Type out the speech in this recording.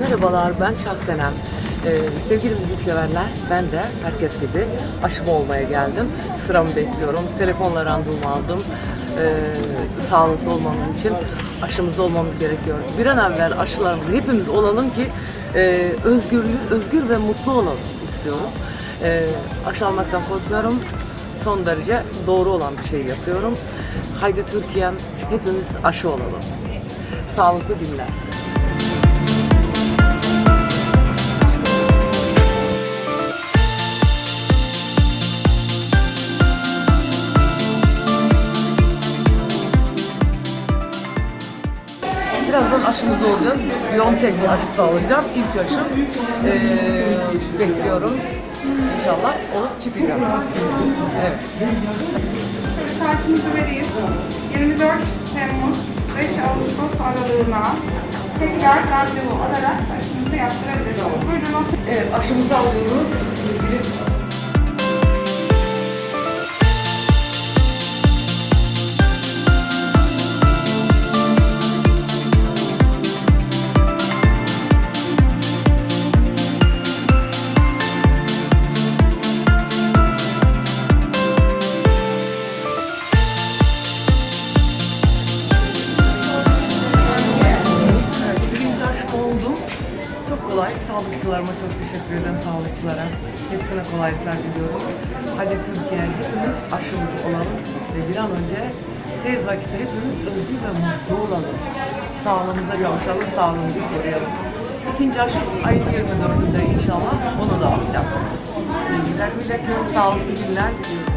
Merhabalar, ben Şahsenem. Ee, sevgili müzikseverler, ben de herkes gibi aşımı olmaya geldim. Sıramı bekliyorum, telefonla randevumu aldım. Ee, sağlıklı olmamız için aşımızda olmamız gerekiyor. Bir an evvel aşılarımızı hepimiz olalım ki e, özgürlük, özgür ve mutlu olalım istiyorum. Ee, aşı almaktan korkmuyorum. Son derece doğru olan bir şey yapıyorum. Haydi Türkiye'm, hepimiz aşı olalım. Sağlıklı günler. Birazdan aşımızı olacağız. Biontech aşısı alacağım. İlk aşım. Ee, bekliyorum. İnşallah olup çıkacağım. Evet. Kartımızı vereyim. 24 Temmuz 5 Ağustos aralığına tekrar randevu alarak aşımızı yaptırabilirsiniz. Buyurun. Evet, aşımızı alıyoruz. Kolay. Sağlıkçılarıma çok teşekkür ederim sağlıkçılara. Hepsine kolaylıklar diliyorum. Hadi Türkiye hepimiz aşımızı olalım ve bir an önce tez vakitte hepimiz özgür ve mutlu olalım. Sağlığımıza kavuşalım, sağlığımızı koruyalım. İkinci aşım ayın 24'ünde inşallah onu da alacağım. Sevgiler milletim, sağlıklı günler diliyorum.